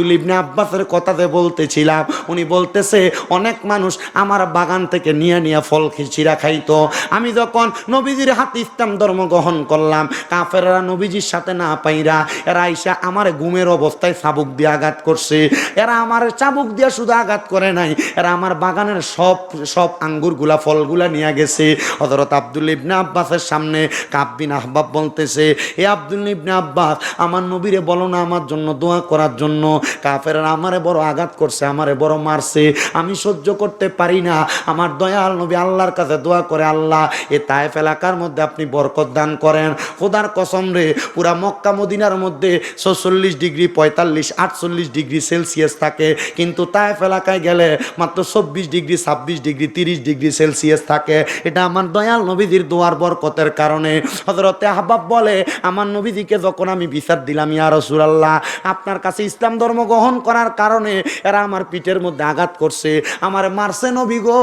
আব্দুল ইবনে আব্বাসের কথাতে বলতেছিলাম, উনি বলতেছে, অনেক মানুষ আমার বাগান থেকে নিয়ে নিয়ে ফল খিচিরা খাইতো। আমি যখন নবীজির হাতে ইসলাম ধর্ম গ্রহণ করলাম, কাফেররা নবীজির সাথে না পাইরা, এরা আইসা আমার ঘুমের অবস্থায় চাবুক দিয়ে আঘাত করছে। এরা আমার চাবুক দিয়ে শুধু আঘাত করে নাই, এরা আমার বাগানের সব সব আঙ্গুরগুলা, ফলগুলা নিয়ে গেছে। হজরত আব্দুল ইবনে আব্বাসের সামনে কাব্বিন আহবাব বলতেছে, এ আব্দুল ইবনে আব্বাস, আমার নবীরে বলো না আমার জন্য দোয়া করার জন্য। কাফেররা আমারে বড় আঘাত করছে, আমারে বড় মারছে। আমি সহ্য করতে পারি না। আমার দয়াল নবী আল্লাহর কাছে দোয়া করে, আল্লাহ, এ তায়েফ এলাকার মধ্যে আপনি বরকত দান করেন। খোদার কসম রে, পুরা মক্কা মদিনার মধ্যে ছচল্লিশ ডিগ্রি, পঁয়তাল্লিশ, আটচল্লিশ ডিগ্রি সেলসিয়াস থাকে। কিন্তু তায়েফ এলাকায় গেলে মাত্র চব্বিশ ডিগ্রি, ছাব্বিশ ডিগ্রি, তিরিশ ডিগ্রি সেলসিয়াস থাকে। এটা আমার দয়াল নবীজির দোয়ার বরকতের কারণে। হজরতে আহবাব বলে, আমার নবীজিকে যখন আমি বিচার দিলাম, ইয়া রসুলাল্লাহ, আপনার কাছে ইসলাম ধর্ম গ্রহণ করার কারণে এরা আমার পিঠের মধ্যে আঘাত করছে। আমার মারছে নবী গো,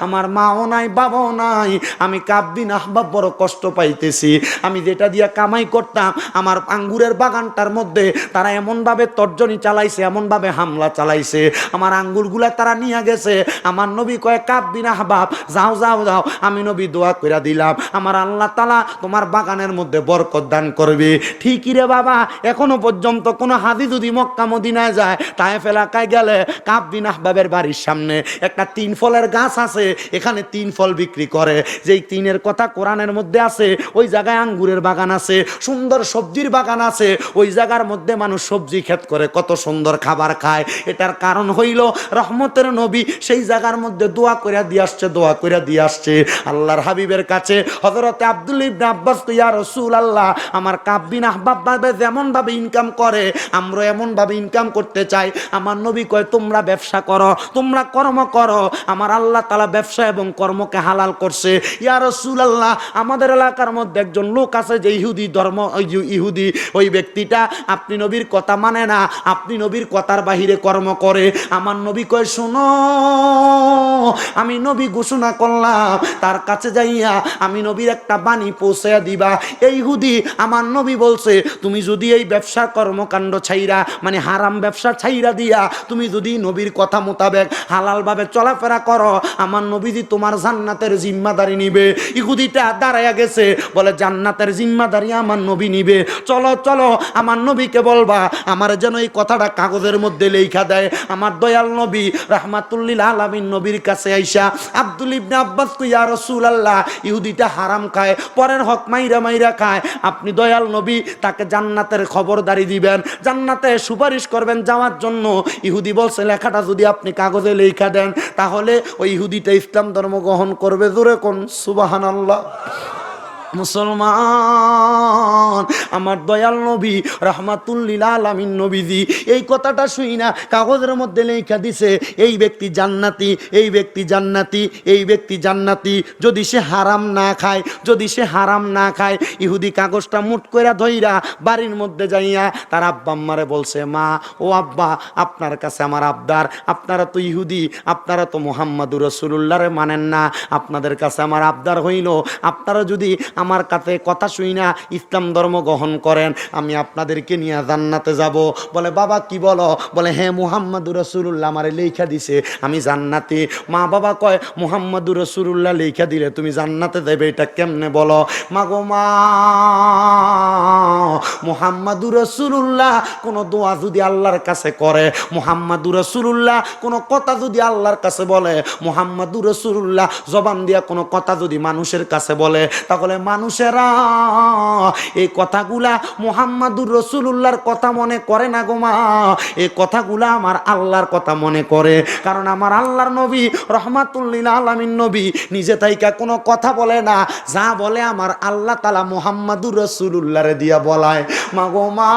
আমার মাও নাই, বাবাও নাই। আমি কাব্বিন আহবাব বড় কষ্ট পাইতেছি। আমি যেটা দিয়া কামাই করতাম, আমার আঙ্গুরের বাগানটার মধ্যে তারা এমনভাবে তর্জনী চালাইছে, এমনভাবে হামলা চালাইছে। আমার আঙ্গুরগুলা তারা নিয়ে গেছে। আমার নবী কয়ে কাব্বিন আহবাব যাও যাও যাও। আমি নবী দোয়া করে দিলাম। আমার আল্লাহ তালা তোমার বাগানের মধ্যে বরকত দান করবে। ঠিকই রে বাবা, এখনও পর্যন্ত কোনো হাদি যদি মক্কা মদিনায় যায় তায়েফ এলাকায় গেলে কাব্বিন আহবাবের বাড়ির সামনে একটা তিন ফলের গাছ আছে, এখানে তিন ফল বিক্রি করে। যেই তিনের কথা কোরআনের মধ্যে আছে, ওই জায়গায় আঙ্গুরের বাগান আছে, সুন্দর সবজির বাগান আছে, ওই জায়গার মধ্যে মানুষ সবজি ক্ষেত করে, কত সুন্দর খাবার খায়। এটার কারণ হইল, রহমতের নবী সেই জায়গার মধ্যে দোয়া করে দিয়ে আসছে, দোয়া করে দিয়ে আসছে। আল্লাহর হাবিবের কাছে হজরতে আব্দুল ইবনে আব্বাস তো ইয়া রসুল আল্লাহ আমার কাব্বিন আহবাব ভাবে যেমন ভাবে ইনকাম করে আমরা এমন ভাবে ইনকাম করতে চাই। আমার নবী কয়, তোমরা ব্যবসা করো, তোমরা কর্ম করো। আমার আল্লাহ তালা ব্যবসা এবং কর্মকে হালাল করছে। ইয়া রসুল আল্লাহ আমাদের এলাকার মধ্যে একজন লোক আছে যে ইহুদি ধর্ম ইহুদি, ওই ব্যক্তিটা আপনি নবীর কথা মানে না, আপনি নবীর কথার বাহিরে কর্ম করে। আমার নবী কয়, শোনো, আমি নবী ঘোষণা করলাম, তার কাছে যাইয়া আমি নবীর একটা বাণী পৌঁছাইয়া দিবা। এই হুদি আমার নবী বলছে, তুমি যদি এই ব্যবসা কর্মকাণ্ড ছাইরা মানে হারাম ব্যবসা ছাইরা দিয়া তুমি যদি নবীর কথা মোতাবেক হালালভাবে চলাফেরা করো, আমার নবীজি তোমার জান্নাতের জিম্মাদারি নিবে। ইহুদিটা দাঁড়াইয়া গেছে, বলে, জান্নাতের জিম্মাদারি আমার নবী নিবে। চলো চলো, আমার নবীকে বলবা, আমার যেন এই কথাটা কাগজের মধ্যে লেখা দেয়। আমার দয়াল নবী রাহমাতুল্লিল আলামিন নবীর কাছে আইসা, আব্দুল ইবনে আব্বাস কই, ইয়া রাসূলুল্লাহ? ইহুদিটা হারাম খায়, পরের হক মাইরা মাইরা খায়। আপনি দয়াল নবী, তাকে জান্নাতের খবরদারি দিবেন। জান্নাতে সুপারিশ করবেন যাওয়ার জন্য। ইহুদি বলছে, লেখাটা যদি আপনি কাগজে লেখা দেন, তাহলে ওই ইহুদিটা ইসলাম ধর্ম গ্রহণ করবে। জোরে কোন সুবহানাল্লাহ। মুসলমান, আমার দয়াল নবী, রহমাতুল্লিল আলামিন নবীজি, এই কথাটা শুই না, কাগজের মধ্যে লেখা দিছে, এই ব্যক্তি জান্নাতি, এই ব্যক্তি জান্নাতি, এই ব্যক্তি জান্নাতি, যদি সে হারাম না খায়, যদি সে হারাম না খায়, ইহুদি কাগজটা মুট কইরা ধইরা বাড়ির মধ্যে যাইয়া, তার আব্বা আম্মারে বলছে, মা, ও আব্বা, আপনার কাছে আমার আবদার, আপনারা তো ইহুদি, আপনারা তো মোহাম্মদুর রসুল্লাহরে মানেন না, আপনাদের কাছে আমার আবদার হইল, আপনারা যদি আমার কাছে কথা শুই না, ইসলাম ধর্ম গ্রহণ করেন, আমি আপনাদেরকে নিয়ে জান্নাতে যাব। বলে, বাবা, কি বলো? বলে হ্যাঁ মুহাম্মাদুর রসুল্লাহ আমারে লেখা দিছে, আমি জান্নাতে। মা বাবা কয়, মুহাম্মাদুর রসুল্লাহ লেখা দিলে তুমি জান্নাতে দেবে এটা কেমনে বলো? মা গো, মা, মুহাম্মাদুর রসুল্লাহ কোনো দোয়া যদি আল্লাহর কাছে করে, মুহাম্মাদুর রসুল্লাহ কোনো কথা যদি আল্লাহর কাছে বলে, মুহাম্মাদুর রসুল্লাহ জবান দিয়া কোনো কথা যদি মানুষের কাছে বলে, তাহলে মানুষেরা। এই কথাগুলা মুহাম্মাদুর রসুল্লাহর কথা মনে করে না গো মা। এই কথাগুলা আমার আল্লাহর কথা মনে করে। কারণ আমার আল্লাহর নবী, রহমাতুল্লিল আলমিন নবী, নিজে তাইকা কোনো কথা বলে না। যা বলে আমার আল্লাহ তালা মুহাম্মাদুর রসুল্লাহরে দিয়া বলায়। মা গো মা,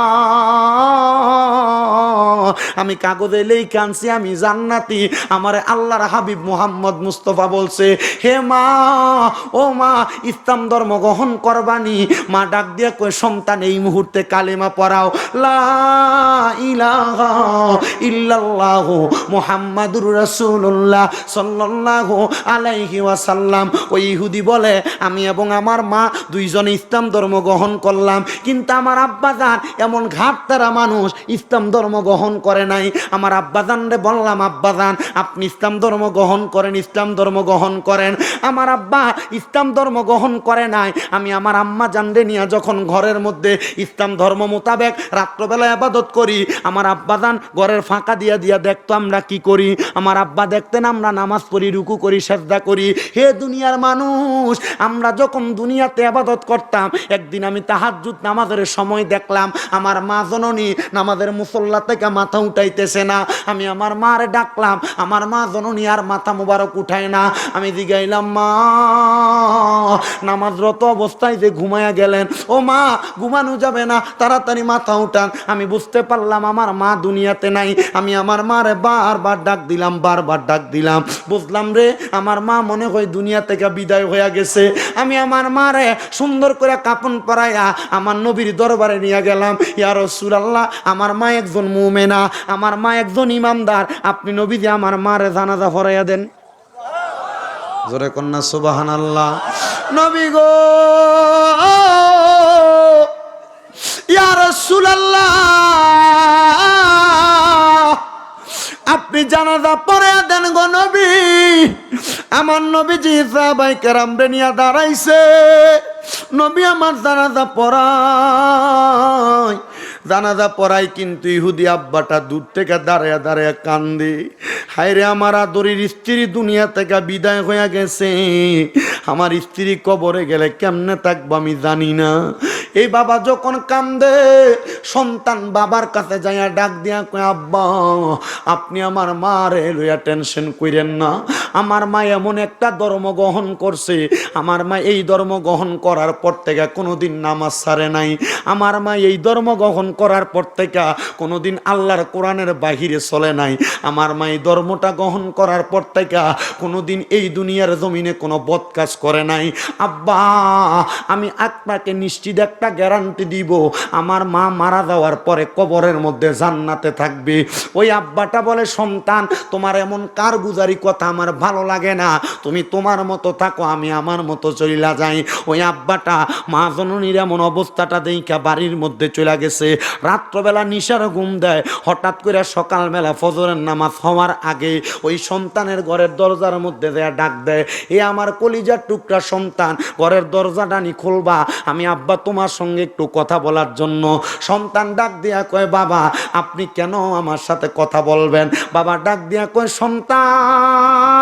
আমি কাগজে লেখে আনছি, আমি জান্নাতি। আমার আল্লাহর হাবিব মোহাম্মদ মুস্তফা বলছে, হে মা, ও মা, ইসলাম ধর্ম গ্রহণ করবানি। মা ডাক দিয়ে কই সন্তান, এই মুহূর্তে কালেমা পড়াও। ইল্লাল্লাহ মুহাম্মাদুর রাসূলুল্লাহ সাল্লাল্লাহু আলাইহি ওয়াসাল্লাম। ওই ইহুদি বলে, আমি এবং আমার মা দুইজন ইসলাম ধর্ম গ্রহণ করলাম। কিন্তু আমার আব্বাজান এমন ঘাট তারা মানুষ, ইসলাম ধর্ম গ্রহণ করে নাই। আমার আব্বাজান রে বললাম, আব্বাজান, আপনি ইসলাম ধর্ম গ্রহণ করেন, ইসলাম ধর্ম গ্রহণ করেন। আমার আব্বা ইসলাম ধর্ম গ্রহণ করে নাই। আমি আমার আম্মা জানরে নিয়ে যখন ঘরের মধ্যে ইসলাম ধর্ম মোতাবেক রাত্রবেলা আবাদত করি, আমার আব্বাজান ঘরের ফাঁকা দিয়া দিয়া দেখতো আমরা কি করি। আমার আব্বা দেখতেন আমরা নামাজ পড়ি, রুকু করি, সেজদা করি। হে দুনিয়ার মানুষ, আমরা যখন দুনিয়াতে আবাদত করতাম, একদিন আমি তাহাজ্জুদ নামাজের সময় দেখলাম, আমার মা জননী নামাজের মুসল্লা থেকে মাথা উঠাইতেছে না। আমি আমার মারে ডাকলাম, আমার মা জননী আর মাথা মুবারক উঠায় না। আমি জিগাইলাম মা, নামাজরত অবস্থায় যে ঘুমায়া গেলেন, ও মা, ঘুমানো যাবে না, তাড়াতাড়ি মাথা উঠান। আমি বুঝতে পারলাম আমার মা দুনিয়াতে নাই। আমি আমার মারে বারবার ডাক দিলাম, বারবার ডাক দিলাম। বুঝলাম রে, আমার মা মনে হয় দুনিয়া থেকে বিদায় হয়ে গেছে। আমি আমার মারে সুন্দর করে কাপন পরাইয়া আমার নবীর দরবারে নিয়ে গেলাম। ইয়া রাসূলুল্লাহ, আমার মা একজন মুমেনা, আমার মা একজন ইমামদার আপনি নবী যে আমার মারে জানাজা পড়াইয়া দেন। জোরে কন্যা সুবাহান আল্লাহ নবী গো! আপনি জানাজা পরে দেন গো নবী। আমার নবী জি সাহাবাই কেরাম নিয়া দাঁড়াইছে। নবী আমার জানাজা পড়াই জানাজা পড়াই কিন্তু ইহুদি আব্বাটা দূর থেকে দাঁড়ায় দাঁড়ায় কান্দে। হায়রে আমার আদরির স্ত্রী দুনিয়া থেকে বিদায় হয়ে গেছে। আমার স্ত্রী কবরে গেলে কেমনে থাকব আমি জানি না। এই বাবা যখন কান্দে, সন্তান বাবার কাছে যাইয়া ডাক দিয়া কয়, আব্বা, আপনি আমার মারে লইয়া টেনশন কইরেন না। আমার মা এমন একটা ধর্ম গ্রহণ করছে। আমার মা এই ধর্ম গ্রহণ করার পর থেকে কোনোদিন নামাজ সারে নাই। আমার মা এই ধর্ম গ্রহণ করার পর থেকে কোনোদিন আল্লাহর কোরআনের বাহিরে চলে নাই। আমার মা এই ধর্মটা গ্রহণ করার পর থেকে কোনোদিন এই দুনিয়ার জমিনে কোনো বদ কাজ করে নাই। আব্বা, আমি আপনাকে নিশ্চিত একটা গ্যারান্টি দিব। আমার মা মারা যাওয়ার পরে কবরের মধ্যে জান্নাতে থাকবে। ওই আব্বাটা বলে, সন্তান, তোমার এমন কার গুজারি কথা আমার ভালো লাগে না। তুমি তোমার মতো থাকো, আমি আমার মতো চলিলা যাই। ওই আব্বাটা মা জননীর এমন অবস্থাটা দেখা বাড়ির মধ্যে চলে গেছে। রাত্রবেলা নিশার ঘুম দেয়। হঠাৎ করে সকালবেলা ফজরের নামাজ হওয়ার আগে ওই সন্তানের ঘরের দরজার মধ্যে দেয়া ডাক দেয়, এ আমার কলিজার টুকরা সন্তান, ঘরের দরজাটা নি খুলবা। আমি আব্বা তোমার সঙ্গে একটু কথা বলার জন্য। সন্তান ডাক দিয়া কয়, বাবা, আপনি কেন আমার সাথে কথা বলবেন? বাবা ডাক দিয়া কয়, সন্তান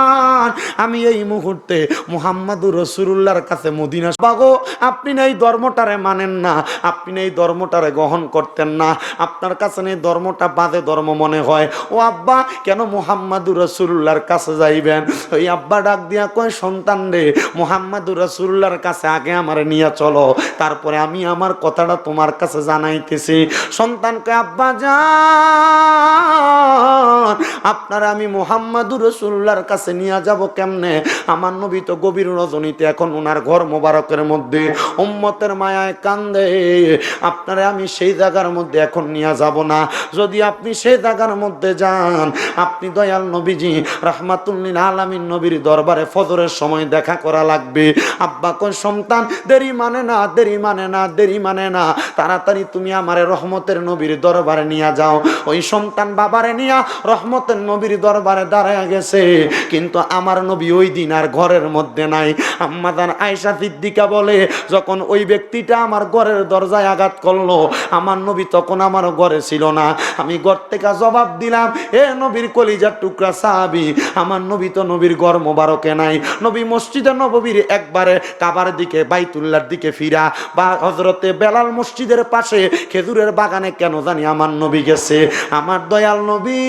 আমি এই মুহূর্তে মুহাম্মাদুর রসুল্লাহর কাছে মদিনা বাগো, আপনি এই ধর্মটারে মানেন না, আপনি এই ধর্মটারে গ্রহণ করতেন না। আপনার কাছে এই ধর্মটা বাদে ধর্ম মনে হয়। ও আব্বা, কেন মুহাম্মাদুর রসুল্লাহর কাছে যাইবেন? ওই আব্বা ডাক দিয়া কয়, সন্তান রে, মুহাম্মাদুর রসুল্লাহর কাছে আগে আমার নিয়ে চলো। তারপরে আমি আমার কথাটা তোমার কাছে জানাইতেছি। সন্তানকে আব্বা যান আপনারা আমি মোহাম্মদুর রসুল্লাহর কাছে নিয়ে যাব কেমনে? আমার নবী তো গভীর রজনীতে এখন ওনার ঘর মোবারকের মধ্যে। উম্মতের মায়ায় কান্দে। আপনারা আমি সেই জায়গার মধ্যে এখন নিয়ে যাব না। যদি আপনি সেই জায়গার মধ্যে যান, আপনি দয়াল নবীজি রহমাতুল্লিন আলামিন নবীর দরবারে ফজরের সময় দেখা করা লাগবে। আব্বা কোন সন্তান, দেরি মানে না, দেরি মানে না, দেরি মানে না। তাড়াতাড়ি তুমি আমারে রহমতের নবীর দরবারে নিয়ে যাও। ওই সন্তান বাবারে নিয়া রহমতের নবীর দরবারে দাঁড়ায় গেছে। কিন্তু আমার নবী ওই দিন আর ঘরের মধ্যে নাই। আম্মাদান আয়সা সিদ্দিকা বলে, যখন ওই ব্যক্তিটা আমার ঘরের দরজায় আঘাত করল, আমার নবী তখন আমার ঘরে ছিল না। আমি ঘর থেকে জবাব দিলাম, এ নবীর কলিজার টুকরা সাহাবি, আমার নবী তো নবীর ঘর মোবারকে নাই। নবী মসজিদে নববীর একবারে কাবার দিকে বাইতুল্লার দিকে ফিরা। বা হজরতে বেলাল মসজিদের পাশে খেজুরের বাগানে কেন জানি আমার নবী গেছে। আমার দয়াল নবী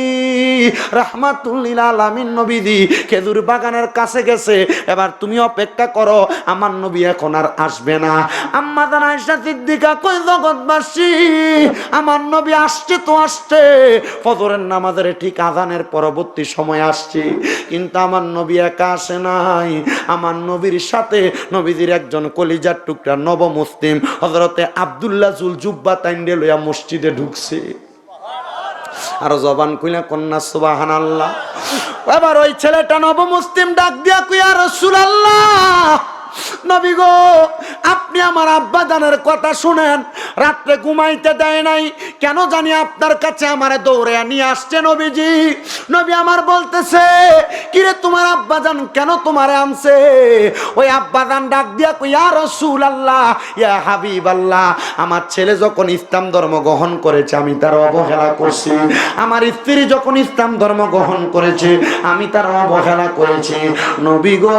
রাহমাতুল্লিল আলামিন নবীজি খেজুর বাগানের কাছে গেছে, এবার তুমি অপেক্ষা করো, আমার নবী এখন আর আসবে না। আম্মা জান আয়েশা সিদ্দিকা কই জগৎবাসী? আমার নবী আসছে তো আসছে। ফজরের নামাজের ঠিক আজানের পরবর্তী সময় আসছে। কিন্তু আমার নবী একা আসে নাই। আমার নবীর সাথে নবীজির একজন কলিজার টুকরা নব মুসলিম হজরতে আবদুল্লাহ জুল জুব্বা তাইন্ডে লইয়া মসজিদে ঢুকছে। আর জবান কইলা কন্যা সুবাহান আল্লাহ এবার ওই ছেলেটা নব মুসলিম ডাক দিয়া কুইয়া রসুল আল্লাহ নবী আপনি আমার আব্বা জানের কথা শুনেন, রাত্রে ঘুমাইতে দেয় নাই। কেন জানি আপনার কাছে আমারে দৌড়ে নিয়ে আসছে নবীজি। নবী আমার বলতেছে, কিরে তোমার আব্বা জান, কেন তোমারে আনছে? ওই আব্বা জান ডাক দিয়া ইয়া রসুল আল্লাহ ইয়া হাবিব আল্লাহ আমার ছেলে যখন ইসলাম ধর্ম গ্রহণ করেছে, আমি তার অবহেলা করছি। আমার স্ত্রী যখন ইসলাম ধর্ম গ্রহণ করেছে, আমি তার অবহেলা করেছি। নবী গো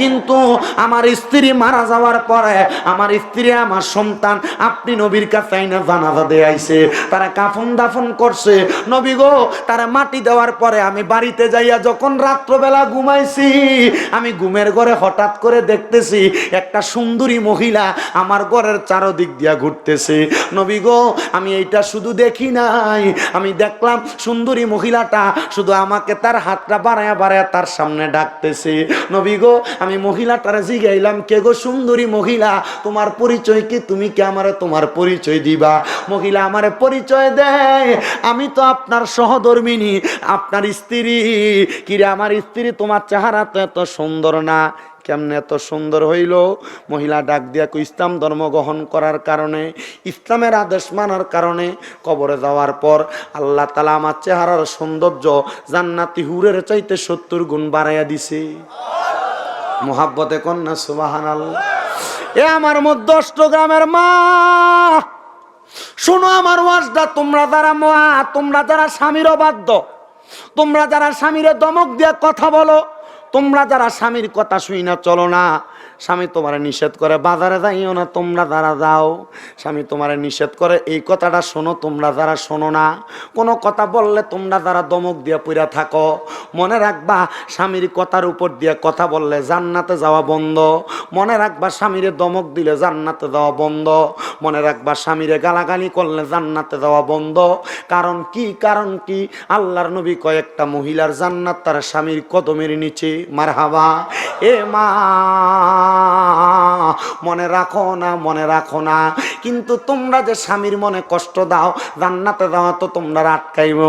কিন্তু আমার স্ত্রী মারা যাওয়ার পরে আমার স্ত্রী, আমার সন্তান, আপনি নবীর কাছে আইনা জানাজা দিয়ে আইছে। তারা কাফন দাফন করছে। নবী গো, তারা মাটি দেওয়ার পরে আমি বাড়িতে যাইয়া যখন রাত্রবেলা ঘুমাইছি, আমি ঘুমের ঘরে হঠাৎ করে দেখতেছি একটা সুন্দরী মহিলা আমার ঘরের চারদিক দিয়া ঘুরতেছে। নবী গো, আমি এইটা শুধু দেখি নাই। আমি দেখলাম সুন্দরী মহিলাটা শুধু আমাকে তার হাতটা বাড়ায়া বাড়ায়া তার সামনে ডাকতেছে। নবী গো আমি মহিলা মহিলাটারে জিগাইলাম, কে গো সুন্দরী মহিলা? তোমার পরিচয় কি? তুমি কি আমারে তোমার পরিচয় দিবা? মহিলা, আমারে পরিচয় দেয়। আমি তো আপনার সহধর্মিনী, আপনার স্ত্রী। কিরে, আমার স্ত্রী তোমার চেহারা তো এত সুন্দর না। কেমনে এত সুন্দর হইল? মহিলা ডাক দিয়া কই ইসলাম ধর্ম গ্রহণ করার কারণে, ইসলামের আদেশ মানার কারণে কবরে যাওয়ার পর আল্লাহ তালা আমার চেহারার সৌন্দর্য জান্নাতি হুরের চাইতে সত্তর গুণ বাড়াইয়া দিছে। মোহাব্বতে কন্যা সুবাহান এ আমার মধ্যে অষ্টগ্রামের মা। শোনো আমার ওয়াজটা, তোমরা যারা মা, তোমরা যারা স্বামীর অবাধ্য, তোমরা যারা স্বামীর দমক দিয়ে কথা বলো, তোমরা যারা স্বামীর কথা শুই না চলো না। স্বামী তোমারে নিষেধ করে, বাজারে যাইও না, তোমরা যারা যাও। স্বামী তোমারে নিষেধ করে, এই কথাটা শোনো, তোমরা যারা শোনো না। কোনো কথা বললে তোমরা যারা দমক দিয়া পইরা থাকো। মনে রাখবা, স্বামীর কথার উপর দিয়ে কথা বললে জান্নাতে যাওয়া বন্ধ। মনে রাখবা, স্বামীরে দমক দিলে জান্নাতে যাওয়া বন্ধ। মনে রাখবা, স্বামীরে গালাগালি করলে জান্নাতে যাওয়া বন্ধ। কারণ কি? কারণ কি? আল্লাহর নবী কয়েকটা মহিলার জান্নাত তার স্বামীর কদমের নিচে। মারহাবা। এ মা মনে রাখো না, মনে রাখো না। কিন্তু তোমরা যে স্বামীর মনে কষ্ট দাও, জান্নাতে দেওয়া তো তোমরা আটকাইব।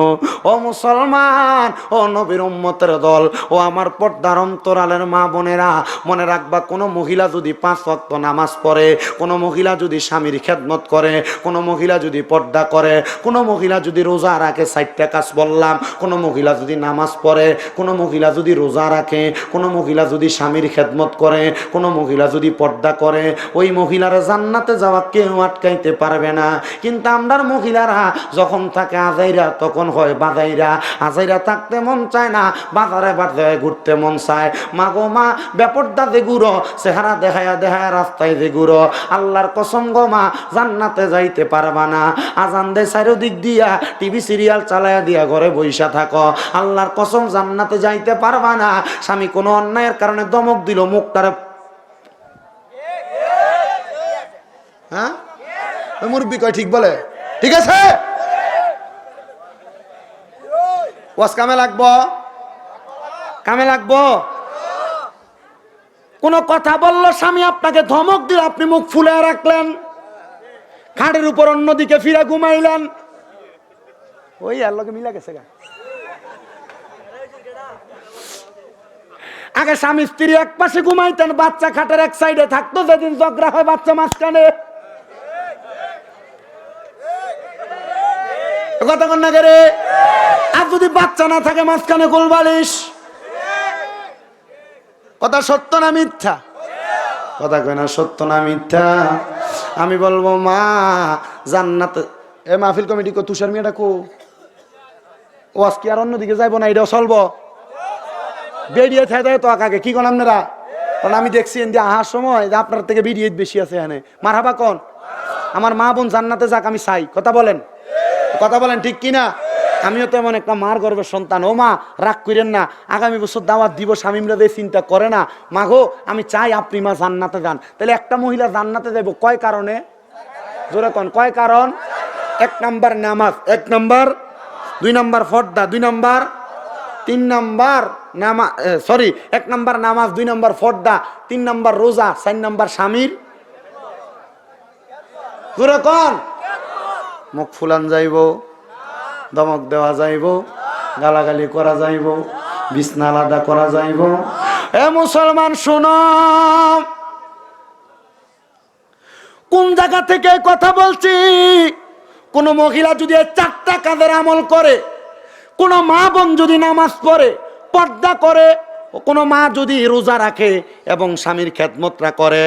ও মুসলমান, ও নবীর উম্মতের দল, ও আমার পর্দার অন্তরালের মা বোনেরা, মনে রাখবা, কোনো মহিলা যদি পাঁচ ওয়াক্ত নামাজ পড়ে, কোনো মহিলা যদি স্বামীর খেদমত করে, কোনো মহিলা যদি পর্দা করে, কোনো মহিলা যদি রোজা রাখে সাইটটা কাজ বললাম, কোনো মহিলা যদি নামাজ পড়ে, কোনো মহিলা যদি রোজা রাখে, কোনো মহিলা যদি স্বামীর খেদমত করে, কোনো মহিলা যদি পর্দা করে, ওই মহিলারা জান্নাতে যাওয়া কেউ আটকাইতে পারবে না। কিন্তু আমরার মহিলারা যখন থাকে আজাইরা, তখন হয় বাজাইরা। আজাইরা থাকতে মন চায় না, বাজারে বাজারে ঘুরতে মন চায়। মা গো মা ব্যাপারটা যে গুড়ো, চেহারা দেখায়া দেখায়া রাস্তায় যে গুড়ো। আল্লাহর কসম গো মা, জান্নাতে যাইতে পারবা না। আজান দে চারিদিক দিয়া, টিভি সিরিয়াল চালায়া দিয়া ঘরে বইসা থাকো। আল্লাহর কসম, জান্নাতে যাইতে পারবা না। স্বামী কোনো অন্যায়ের কারণে দমক দিল, মুখটারে হ্যাঁ? মুরব্বী কয়, ঠিক বলে? ঠিক আছে। ওয়াজ কামে লাগবো? কামে লাগবো? কোনো কথা বলল স্বামী আপনাকে ধমক দিল, আপনি মুখ ফুলে রাখলেন। খাটের উপর অন্যদিকে ফিরে ঘুমাইলেন। ওই আর লগে মিলা গেছে গা। আগে স্বামী স্ত্রী এক পাশে ঘুমাইতেন, বাচ্চা খাটের এক সাইডে থাকতো, যেদিন ঝগড়া হয় বাচ্চা মাঝখানে। কথা কন না করে আর যদি বাচ্চা না থাকে মাঝখানে গোলবালিশ? কথা সত্য না মিথ্যা? কথা কয় না, সত্য না মিথ্যা। আমি বলব, মা, জান্নাতে এ মাহফিল কমিটি কো, তুষার মিয়াটা কো? ও আজকে আর অন্যদিকে যাইবো না, এটাও চলবো। বেরিয়ে থাকে তো আকাকে, কি কোন আপনারা? কারণ আমি দেখছি যে আহার সময় যে আপনার থেকে বেরিয়ে বেশি আছে এখানে। মার হাবা কন? আমার মা বোন জান্নাতে যাক, আমি চাই। কথা বলেন। কথা বলেন ঠিক কিনা? আমিও তো এমন একটা মার গর্বের সন্তান। ও মা, রাগ করেন না। আগামী বছর দাওয়াত দিব স্বামীরা দিয়ে চিন্তা করে না। মা গো, আমি চাই আপনি মা জান্নাতে যান। তাহলে একটা মহিলা জান্নাতে যাব কয় কারণে? জোরে কন, কয় কারণ? এক নাম্বার নামাজ, এক নাম্বার, দুই নাম্বার ফর্দা, দুই নাম্বার, তিন নাম্বার নামা সরি, এক নাম্বার নামাজ, দুই নাম্বার ফর্দা, তিন নাম্বার রোজা, চার নাম্বার স্বামীর। জোরে কন। মুখ ফুলান যাইব, দমক দেওয়া যাইব, গালাগালি করা যাইব, বিছনা আলাদা করা যাইব। এ মুসলমান, শোনো। কোন জায়গা থেকে কথা বলছি? কোন মহিলা যদি চারটা কাজের আমল করে, কোন মা বোন যদি নামাজ পড়ে, পর্দা করে, কোন মা যদি রোজা রাখে এবং স্বামীর খেদমতরা করে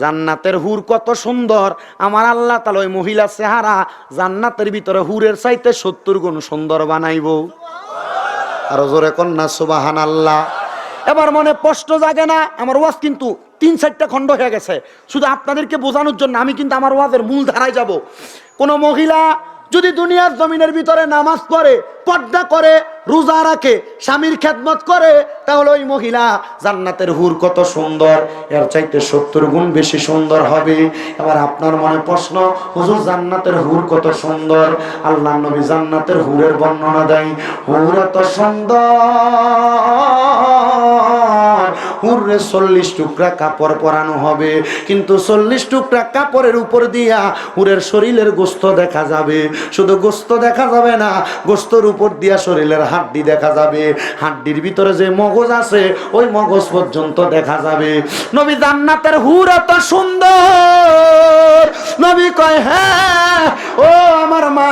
জান্নাতের হুর কত সুন্দর। আমার আল্লাহ তালা ওই মহিলা চেহারা জান্নাতের ভিতরে হুরের চাইতে সত্তর গুণ সুন্দর বানাইব। আরও জোরে কন্যা সুবাহান আল্লাহ এবার মনে প্রশ্ন জাগে না, আমার ওয়াজ কিন্তু তিন চারটা খণ্ড হয়ে গেছে। শুধু আপনাদেরকে বোঝানোর জন্য আমি কিন্তু আমার ওয়াজের মূল ধারায় যাব। কোন মহিলা যদি দুনিয়ার জমিনের ভিতরে নামাজ পড়ে, পর্দা করে রোজা রাখে, স্বামীর খেদমত করে, তাহলে ওই মহিলা জান্নাতের হুর কত সুন্দর, এর চাইতে সত্তর গুণ বেশি সুন্দর হবে। এবার আপনার মনে প্রশ্ন, হুজুর জান্নাতের হুর কত সুন্দর? আল্লাহ নবী জান্নাতের হুরের বর্ণনা দেয়, হুর এত সুন্দর। হুররে চল্লিশ টুকরা কাপড় পরানো হবে। কিন্তু চল্লিশ টুকরা কাপড়ের উপর দিয়া হুরের শরীরের গোস্ত দেখা যাবে। শুধু গোস্ত দেখা যাবে না, গোস্তর উপর দিয়া শরীরের হাড্ডি দেখা যাবে। হাড্ডির ভিতরে যে মগজ আছে, ওই মগজ পর্যন্ত দেখা যাবে। নবী জান্নাতের হুর এত সুন্দর। নবী কয় হ্যাঁ ও আমার মা,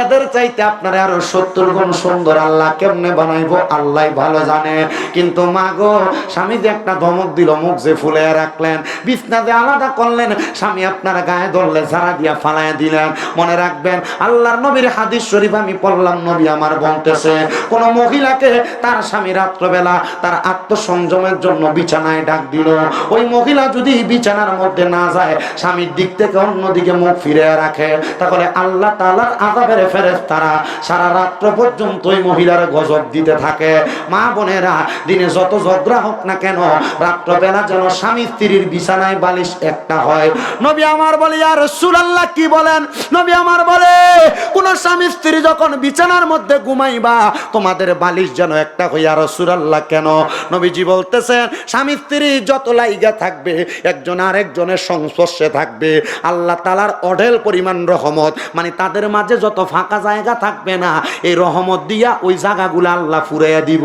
এদের চাইতে আপনার আরও সত্তর গুণ সুন্দর। আল্লাহ কেমনে বানাইবো? আল্লাহ ভালো জানে। কিন্তু মা গো স্বামী যে একটা ধমক দিল, মুখ যে ফুলে রাখলেন, বিছনা যে আলাদা করলেন, স্বামী আপনার গায়ে ধরলে, ঝাড়া দিয়া ফালায় দিলেন। মনে রাখবেন, আল্লাহর নবীর হাদিস শরীফ আমি পড়লাম, নবী আমার বলতেছে, কোন মহিলাকে তার স্বামী রাত্রবেলা তার আত্মসংযমের জন্য বিছানায় ডাক দিল। ওই মহিলা যদি বিছানার মধ্যে না যায়, স্বামীর দিক থেকে অন্যদিকে মুখ ফিরে রাখে। তাহলে আল্লাহ তালার আজাবের ফেরেস তারা সারা রাত্র পর্যন্ত ওই মহিলার গজব দিতে থাকে। মা বোনেরা, দিনে যত ঝগড়া হোক না কেন? রাত্রবেলা যেন স্বামী স্ত্রীর বিছানায় বালিশ একটা হয়। নবী আমার বলে আর আল্লাহ কি বলেন? নবী আমার বলে, কোন স্বামী স্ত্রী যখন বিছানার মধ্যে ঘুমাইবা, তোমাদের বালিশ যেন একটা হইয়া রসুরাল্লাহ কেন? নবীজি বলতেছেন, স্বামী স্ত্রী যত লাইগা থাকবে, একজন আরেকজনের সংস্পর্শে থাকবে। আল্লাহ তালার অঢেল পরিমাণ রহমত। মানে তাদের মাঝে যত ফাঁকা জায়গা থাকবে না, এই রহমত দিয়া ওই জায়গাগুলো আল্লাহ ফুরাইয়া দিব।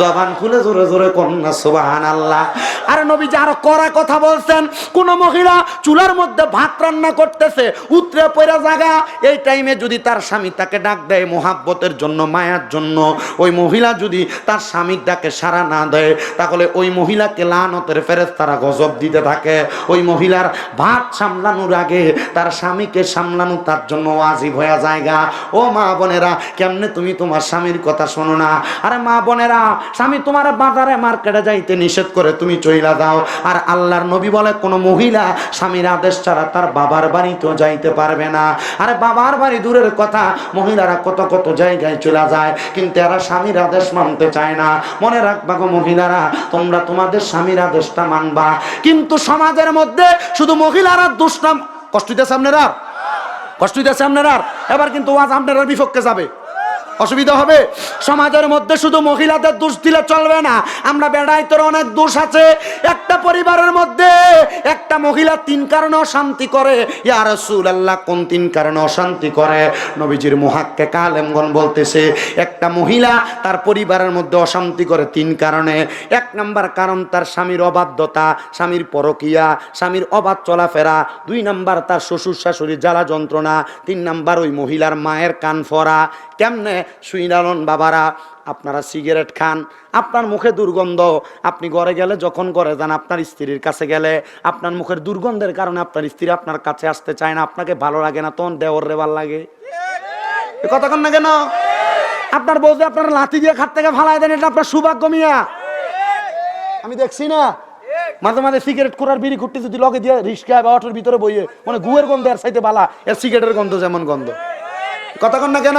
জবান খুলে জোরে জোরে জোরে কন্যা সুবাহান আল্লাহ আর নবীজি, আরও করা কথা বলছেন। কোন মহিলা চুলার মধ্যে ভাত রান্না করতেছে, উতরে পড়া জায়গা এই টাইমে যদি তার স্বামী তাকে ডাক দেয় মোহাব্বতের জন্য, মায়ার জন্য, ওই মহিলা যদি তার স্বামীর ডাকে সারা না দেয়, তাহলে ওই মহিলাকে লানতের ফেরেস তারা গজব দিতে থাকে। ওই মহিলার ভাত সামলানোর আগে তার স্বামীকে সামলানো, তার জন্য ওয়াজিব হয়ে জায়গা। ও মা বোনেরা, কেমনে তুমি তোমার স্বামীর কথা শোনো না? আরে মা বোনেরা, স্বামী তোমার বাজারে মার্কেটে যাইতে নিষেধ করে তুমি চইলা দাও আর আল্লাহর নবী বলে, কোনো মহিলা স্বামীর আদেশ ছাড়া তার বাবার বাড়িতেও যাইতে পারবে না। আরে বাবার বাড়ি দূরের কথা, মহিলারা কত কত জায়গায় চলে যায়, কিন্তু এরা স্বামীর আদেশ মানতে চায় না। মনে রাখবা গো মহিলারা, তোমরা তোমাদের স্বামীর আদেশটা মানবা। কিন্তু সমাজের মধ্যে শুধু মহিলারা দুষ্টাম কষ্ট দিতেছে আপনারা কষ্ট দিতেছে আপনারা এবার কিন্তু ওয়াজ আপনারা বিপক্ষে যাবে। অসুবিধা হবে? সমাজের মধ্যে শুধু মহিলাদের দোষ দিলে চলবে না। আমরা বেড়াই তোর অনেক দোষ আছে। একটা পরিবারের মধ্যে একটা মহিলা তিন কারণে অশান্তি করে। ইয়া রসুল আল্লাহ কোন তিন কারণে অশান্তি করে? নবীজির মুহাক্কে কালেমগন বলতেছে, একটা মহিলা তার পরিবারের মধ্যে অশান্তি করে তিন কারণে। এক নাম্বার কারণ তার স্বামীর অবাধ্যতা, স্বামীর পরকিয়া, স্বামীর অবাধ চলাফেরা। দুই নাম্বার তার শ্বশুর শাশুড়ির জ্বালা যন্ত্রণা। তিন নাম্বার ওই মহিলার মায়ের কান ফরা কেমনে সুইনালন বাবারা, আপনারা সিগারেট খান, আপনার মুখে দুর্গন্ধ, আপনি ঘরে গেলে যখন ঘরে যান আপনার স্ত্রীর কাছে গেলে, আপনার মুখের দুর্গন্ধের কারণে আপনার স্ত্রী আপনার কাছে আসতে চায় না, আপনাকে ভালো লাগে না, তখন দেওয়ার রেবার লাগে। এ কথা কন না কেন? আপনার বউতে আপনার লাথি দিয়ে খাট থেকে ফালাই দেন, এটা আপনার সৌভাগ্য মিয়া। আমি দেখছি না। মাঝে মাঝে সিগারেট করার বিড়ি খুঁটতে যদি লগে দিয়ে রিক্সা বা অটোর ভিতরে বইয়ে মানে গুয়ের গন্ধ এর সাইতে বালা, এর সিগারেটের গন্ধ যেমন গন্ধ। কন না কেন?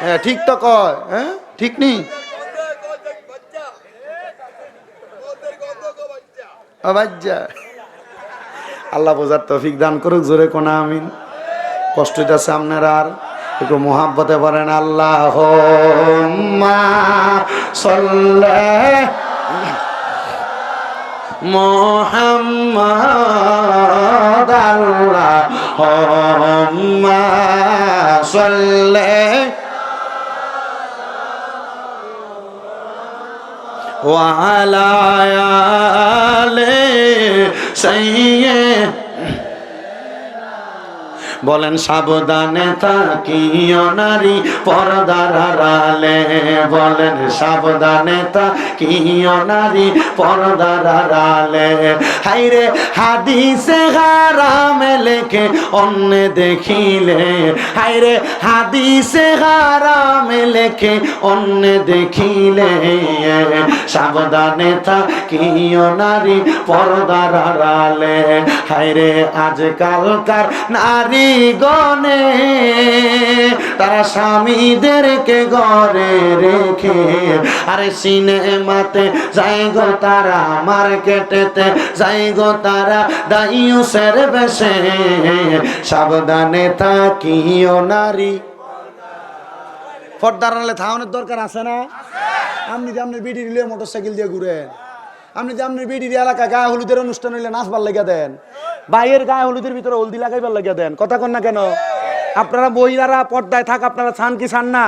হ্যাঁ ঠিক তো কয় হ্যাঁ? ঠিক বাজ্জা আল্লাহ বোঝার তৌফিক দান করুক, জোরে কোনা, আমিন। কষ্ট হইতেছে আপনার আর, একটু মোহাব্বতে পারেন আল্লাহ মোহাম্মদ আল্লাহ সাল্লে وعلى آل سيد বলেন, সাবধানে থাকিও নারী পর্দার আড়ালে। বলেন, সাবধানে থাকিও নারী পর্দার আড়ালে। হাইরে হাদিসে হারামে লেখে, অন্য দেখিলে। হাইরে হাদিসে হারামে লেখে, অন্য দেখিলে। সাবধানে থাকিও নারী পর্দার আড়ালে। হাইরে আজকালকার নারী গনে, তারা স্বামীদেরকে ঘরে রেখে, আরে সিনেমাতে যাই গো তারা, মার্কেটেতে যাই গো তারা দাইউসের বেশে, সাবধানে থাকিও নারী। আড়ালে থাউনের দরকার আছে না? আপনি আপনি বিডি নিলে মোটর সাইকেল দিয়ে ঘুরেন। আপনি যে আপনি বিডির এলাকা গায়ে হলুদের অনুষ্ঠান হইলে নাচবার লেগে দেন বাইয়ের গায়ে হলুদের ভিতরে হলদি লাগাইবার লেগে দেন, কথা কন না কেন? আপনারা মহিলারা পর্দায় থাক, আপনারা ছান কি ছান না?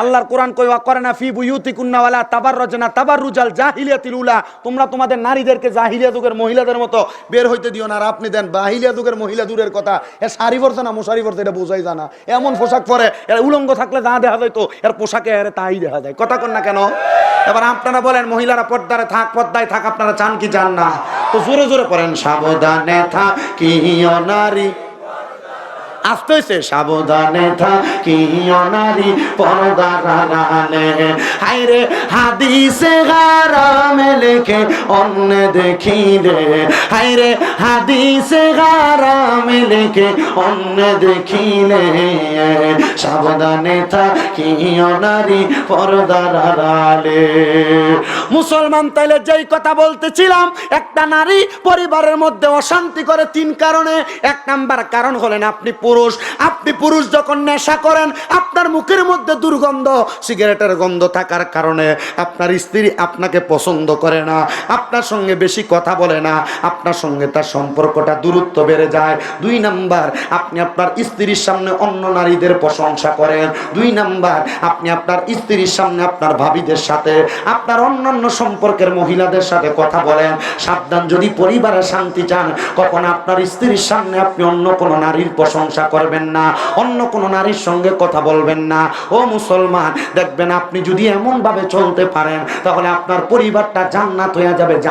আল্লাহর কোরআন কই করে না ফি বুয়ুতি কুন্নাওয়ালা তাবার রুজাল জাহিলিয়াতিল উলা। তোমরা তোমাদের নারীদেরকে জাহিলিয়া যুগের মহিলাদের মতো বের হইতে দিও না। আর আপনি দেন, বাহিলিয়া যুগের মহিলা দূরের কথা। এ শাড়ি পরছে না, মশারি পরছে, এটা বোঝাই জানা এমন পোশাক পরে, এর উলঙ্গ থাকলে যা দেখা যায় তো, এর পোশাকে এর তাই দেখা যায়। কথা কন না কেন? এবার আপনারা বলেন, মহিলারা পর্দারে থাক, পর্দায় থাক, আপনারা চান কি চান না? তো জোরে জোরে পড়েন, সাবধানে থাকিও নারী হয়েছে সাবধানে হাদিসে হারামে লেখে, অন্য দেখিলে হাইরে হাদিসে হারামে লেখে, অন্য সাবধানে থাকিও নারী পর্দার মুসলমান, তাইলে যেই কথা বলতেছিলাম, একটা নারী পরিবারের মধ্যে অশান্তি করে তিন কারণে। এক নাম্বার কারণ হলেন আপনি পুরুষ। আপনি পুরুষ যখন নেশা করেন, আপনার মুখের মধ্যে দুর্গন্ধ, সিগারেটের গন্ধ থাকার কারণে আপনার স্ত্রী আপনাকে পছন্দ করে না, আপনার সঙ্গে বেশি কথা বলে না, আপনার সঙ্গে তার সম্পর্কটা দূরত্ব বেড়ে যায়। দুই নাম্বার, আপনি আপনার স্ত্রীর সামনে অন্য নারীদের প্রশংসা করেন। দুই নাম্বার, আপনি আপনার স্ত্রীর সামনে আপনার ভাবিদের সাথে, আপনার অন্যান্য সম্পর্কের মহিলাদের সাথে কথা বলেন। সাবধান, যদি পরিবারে শান্তি চান, কখন আপনার স্ত্রীর সামনে আপনি অন্য কোনো নারীর প্রশংসা করবেন না, অন্য কোনো নারীর সঙ্গে কথা বলবেন না। ও মুসলমান, দেখবেন আপনি যদি এমন ভাবে চলতে পারেন, তাহলে আপনার পরিবারটা জান্নাত হয়ে যাবে